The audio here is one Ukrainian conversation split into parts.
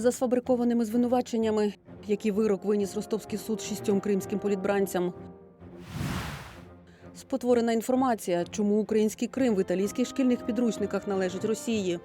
За сфабрикованими звинуваченнями, які вирок виніс ростовський суд шістьом кримським політбранцям. Спотворена інформація, чому український Крим в італійських шкільних підручниках належить Росії.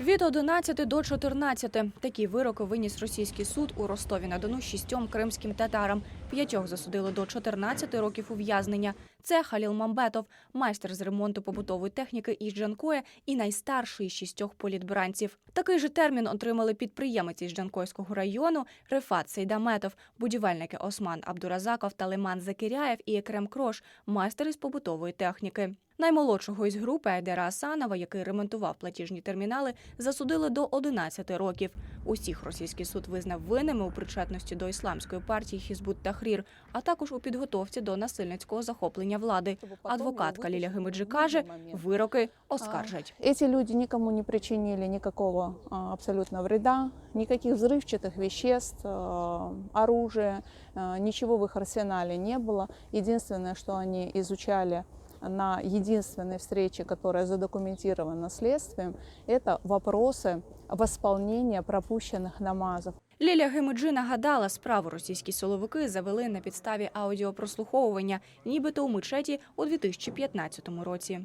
Від 11 до 14 такі вироки виніс російський суд у Ростові на Дону шістьом кримським татарам. П'ятьох засудили до 14 років ув'язнення. Це Халіл Мамбетов, майстер з ремонту побутової техніки із Джанкоя і найстарший із шістьох політбранців. Такий же термін отримали підприємець із Джанкойського району Рефат Сейдаметов, будівельники Осман Абдуразаков та Лиман Закиряєв і Екрем Крош, майстер із побутової техніки. Наймолодшого із групи Айдера Асанова, який ремонтував платіжні термінали, засудили до 11 років. Усіх російський суд визнав винними у причетності до ісламської партії Хізбут Тахрір, а також у підготовці до насильницького захоплення влади. Адвокатка Ліля Гимиджи каже, вироки оскаржать. Эти люди никому не причинили никакого а, абсолютно вреда, никаких взрывчатых веществ, а, оружия, а, ничего в их арсенале не было. Единственное, что они изучали на единственной встрече, которая задокументирована следствием, это вопросы восполнения пропущенных намазов. Ліля Гимиджи нагадала, справу російські силовики завели на підставі аудіопрослуховування, нібито у мечеті у 2015 році.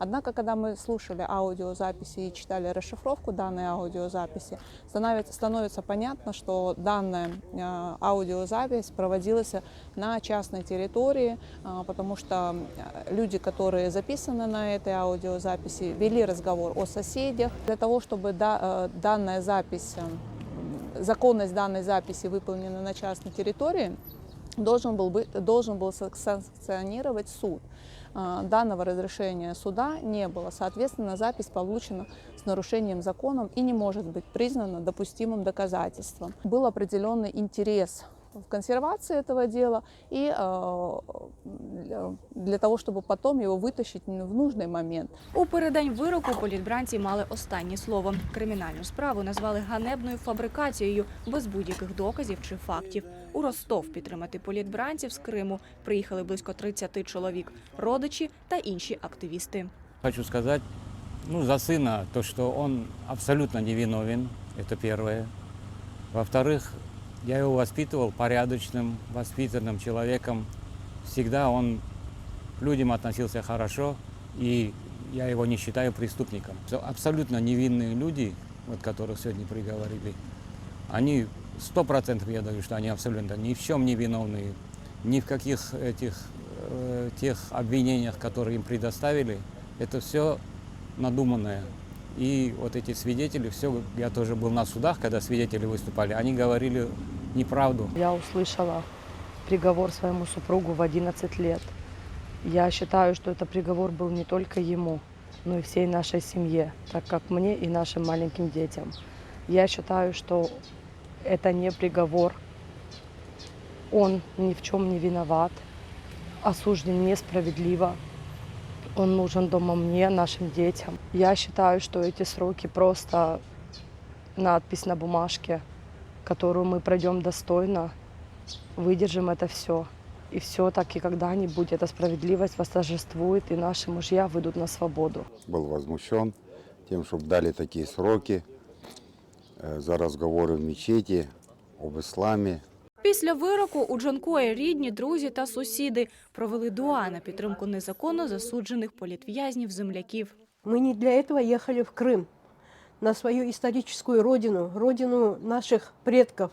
Однако, когда мы слушали аудиозаписи и читали расшифровку данной аудиозаписи, становится, становится понятно, что данная э, аудиозапись проводилась на частной территории, э, потому что э, люди, которые записаны на этой аудиозаписи, вели разговор о соседях. Для того, чтобы да- э, данная запись, э, законность данной записи выполнена на частной территории, должен был, быть, должен был сан- санкционировать суд. А, Данного разрешения суда не было. Соответственно, запись получена с нарушением закона и не может быть признана допустимым доказательством. Был определенный интерес в консервации этого дела и э, для- для того, чтобы потом его вытащить в нужный момент. У передень вироку політбранці мали останнє слово. Кримінальну справу назвали ганебною фабрикацією без будь-яких доказів чи фактів. У Ростов підтримати політбранців з Криму приїхали близько 30 чоловік, родичі та інші активісти. Хочу сказать, ну, за сына, то, что он абсолютно невиновен, это первое. Во-вторых, я его воспитывал порядочным, воспитанным человеком. Всегда он к людям относился хорошо, и я его не считаю преступником. Абсолютно невинные люди, вот которых сегодня приговорили, они сто процентов, я даю, что они абсолютно ни в чем не виновны, ни в каких этих э, тех обвинениях, которые им предоставили. Это все надуманное. И вот эти свидетели, все, я тоже был на судах, когда свидетели выступали, они говорили неправду. Я услышала приговор своему супругу в 11 лет. Я считаю, что это приговор был не только ему, но и всей нашей семье, так как мне и нашим маленьким детям. Я считаю, что это не приговор. Он ни в чем не виноват, осужден несправедливо. Он нужен дома мне, нашим детям. Я считаю, что эти сроки просто надпись на бумажке, которую мы пройдем достойно, выдержим это все. И все-таки когда-нибудь эта справедливость восторжествует, и наши мужья выйдут на свободу. был возмущен тем, чтобы дали такие сроки э, за разговоры в мечети об исламе. Після вироку у Джанкої рідні, друзі та сусіди провели дуа на підтримку незаконно засуджених політв'язнів земляків. Мы не для этого ехали в Крым, на свою историческую родину, родину наших предков,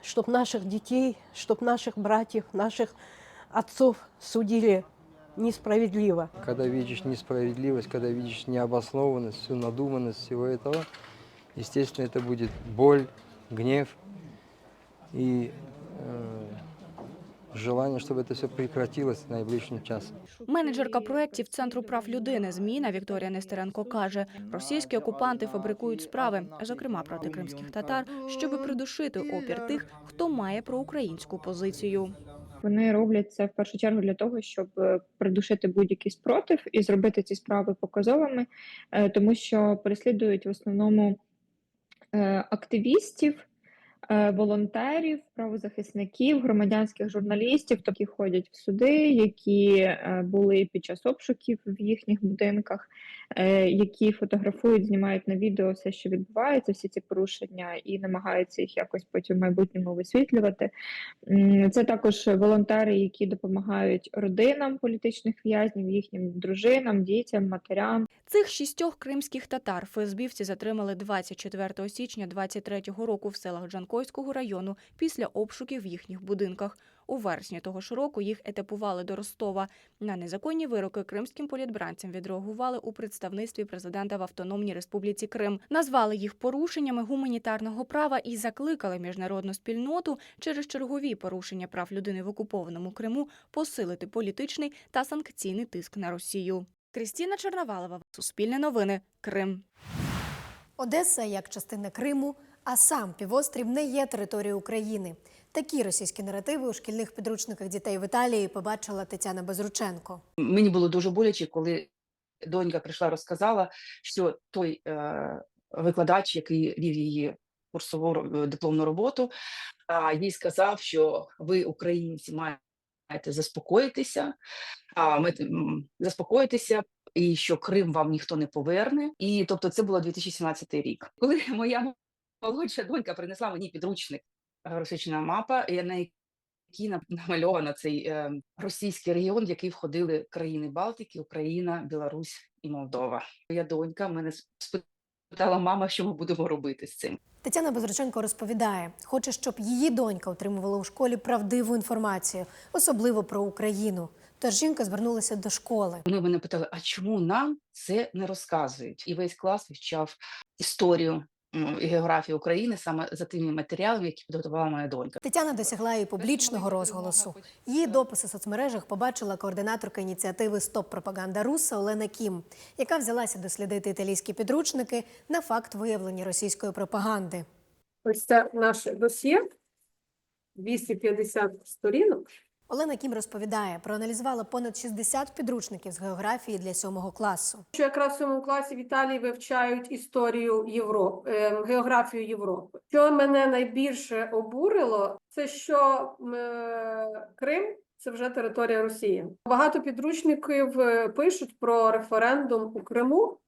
чтобы наших детей, чтобы наших братьев, наших отцов судили несправедливо. Когда видишь несправедливость, когда видишь необоснованность, всю надуманность всего этого, естественно, это будет боль, гнев и э, желание, чтобы это все прекратилось найближчим часом. Менеджерка проєктів Центру прав людини Зміна Вікторія Нестеренко каже, російські окупанти фабрикують справи, зокрема проти кримських татар, щоб придушити опір тих, хто має проукраїнську позицію. Вони роблять це в першу чергу для того, щоб е, придушити будь-який спротив і зробити ці справи показовими, е, тому що переслідують в основному е, активістів, е, волонтерів, правозахисників, громадянських журналістів, які ходять в суди, які е, були під час обшуків в їхніх будинках, е, які фотографують, знімають на відео все, що відбувається, всі ці порушення, і намагаються їх якось потім в майбутньому висвітлювати. Це також волонтери, які допомагають родинам політичних в'язнів, їхнім дружинам, дітям, матерям. Цих шістьох кримських татар ФСБівці затримали 24 січня 23-го року в селах Джанкойського району після обшуків в їхніх будинках. У вересні того ж року їх етапували до Ростова. На незаконні вироки кримським політбранцям відреагували у представництві президента в Автономній Республіці Крим. Назвали їх порушеннями гуманітарного права і закликали міжнародну спільноту через чергові порушення прав людини в окупованому Криму посилити політичний та санкційний тиск на Росію. Крістіна Черновалова, Суспільне новини, Крим. Одеса як частина Криму, а сам півострів не є територією України. Такі російські наративи у шкільних підручниках дітей в Італії побачила Тетяна Безрученко. Мені було дуже боляче, коли донька прийшла, розказала, що той е, викладач, який вів її курсову е, дипломну роботу, а, їй сказав, що ви, українці, маєте заспокоїтися, а ми заспокоїтися, і що Крим вам ніхто не поверне. І тобто, це було 2017 рік. Коли моя молодша донька принесла мені підручник географічна мапа, і на якій нам- намальовано цей е, російський регіон, в який входили країни Балтики, Україна, Білорусь і Молдова. Моя донька мене спитала мама, що ми будемо робити з цим. Тетяна Безрученко розповідає, хоче, щоб її донька отримувала у школі правдиву інформацію, особливо про Україну. Тож жінка звернулася до школи. Вони мене питали, а чому нам це не розказують? І весь клас вивчав історію і географію України саме за тими матеріалами, які підготувала моя донька. Тетяна досягла і публічного розголосу. Її дописи в соцмережах побачила координаторка ініціативи Стоп пропаганда Руса Олена Кім, яка взялася дослідити італійські підручники на факт виявлення російської пропаганди. Ось це наше досьє, 250 сторінок. Олена Кім розповідає, проаналізувала понад 60 підручників з географії для сьомого класу. Що якраз в цьому класі в Італії вивчають історію Європи, е, географію Європи. Що мене найбільше обурило, це що е, Крим це вже територія Росії. Багато підручників е, пишуть про референдум у Криму,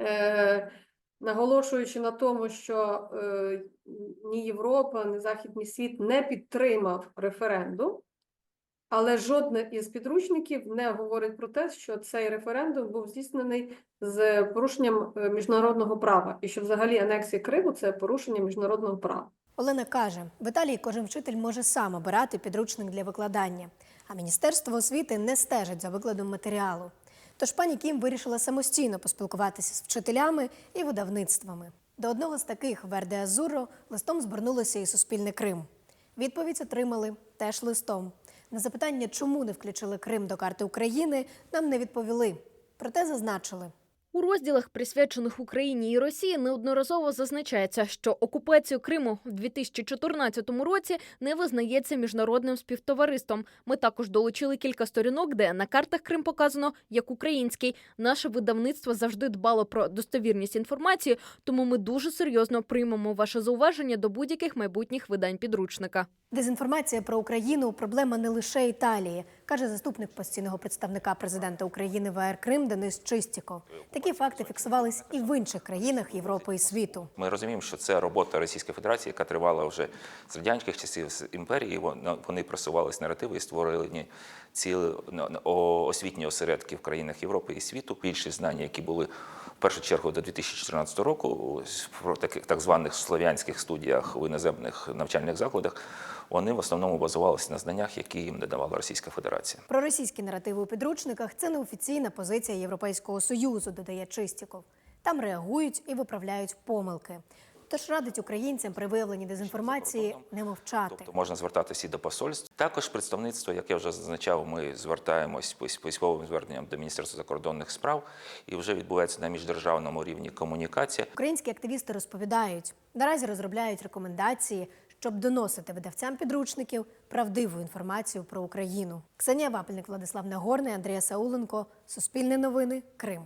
е, наголошуючи на тому, що е, ні Європа, ні Західний світ не підтримав референдум. Але жодне із підручників не говорить про те, що цей референдум був здійснений з порушенням е, міжнародного права, і що взагалі анексія Криму це порушення міжнародного права. Олена каже, в Італії кожен вчитель може сам обирати підручник для викладання, а Міністерство освіти не стежить за викладом матеріалу. Тож пані Кім вирішила самостійно поспілкуватися з вчителями і видавництвами. До одного з таких Верде Азуро листом звернулося і Суспільне Крим. Відповідь отримали теж листом. На запитання, чому не включили Крим до карти України, нам не відповіли. Проте зазначили, У розділах, присвячених Україні і Росії, неодноразово зазначається, що окупацію Криму в 2014 році не визнається міжнародним співтовариством. Ми також долучили кілька сторінок, де на картах Крим показано як український. Наше видавництво завжди дбало про достовірність інформації, тому ми дуже серйозно приймемо ваше зауваження до будь-яких майбутніх видань підручника. Дезінформація про Україну проблема не лише Італії, каже заступник постійного представника президента України в АР Крим Денис Чистіков. Такі факти фіксувались і в інших країнах Європи і світу. Ми розуміємо, що це робота Російської Федерації, яка тривала вже з радянських часів з імперії. Вони- просувались наративи і створили ну, освітні осередки в країнах Європи і світу. Більшість знань, які були першу чергу до 2014 року, про таких так званих слов'янських студіях в іноземних навчальних закладах, вони в основному базувалися на знаннях, які їм надавала Російська Федерація. Про російські наративи у підручниках це неофіційна позиція Європейського союзу, додає Чистіков. Там реагують і виправляють помилки. Тож радить українцям при виявленні дезінформації не мовчати. Тобто можна звертатися і до посольств. Також представництво, як я вже зазначав, ми звертаємось пис- письмовим зверненням до Міністерства закордонних справ, і вже відбувається на міждержавному рівні комунікація. Українські активісти розповідають, наразі розробляють рекомендації, щоб доносити видавцям підручників правдиву інформацію про Україну. Ксенія Вапельник, Владислав Нагорний, Андрія Сауленко, Суспільне новини, Крим.